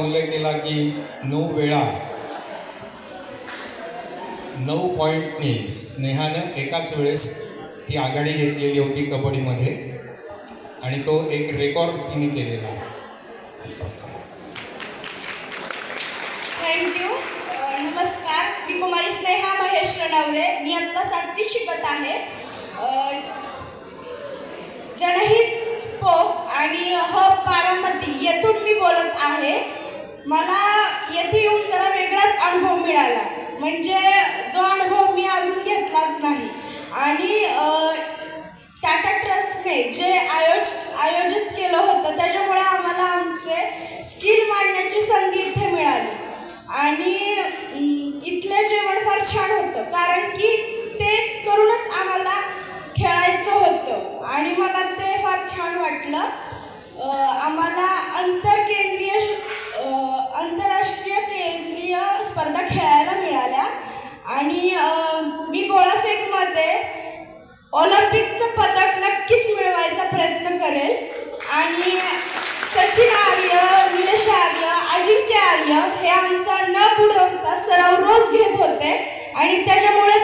उल्लेख केला की नऊ वेळा नऊ पॉईंटने स्नेहानं एकाच वेळेस ती आघाडी घेतलेली होती कबड्डीमध्ये. आणि तो एक रेकॉर्ड तिने केलेला आहे. थँक्यू नमस्कार. मी कुमारी स्नेहा महेश रणवरे मी आत्ता सातवी शिकत आहे. जनहित स्पोक आणि हब बारामती येथून मी बोलत आहे. मला येथे येऊन जरा वेगळाच अनुभव मिळाला. म्हणजे जो अनुभव मी अजून घेतलाच नाही. आणि टाटा ट्रस्टने जे आयोज आयोजित केलं होतं त्याच्यामुळे आम्हाला आमचे स्किल मांडण्याची संधी इथे मिळाली. आणि इथलं जेवण फार छान होतं. कारण की ते करूनच आम्हाला खेळायचं होतं. आणि मला ते फार छान वाटलं. आम्हाला अंत स्पर्धा खेळायला मिळाल्या. आणि मी गोळाफेकमध्ये ऑलिम्पिकचं पदक नक्कीच मिळवायचा प्रयत्न करेल. आणि सचिन आर्य निलेश आर्य अजिंक्य आर्य हे आमचा न बुडवता सराव रोज घेत होते. आणि त्याच्यामुळे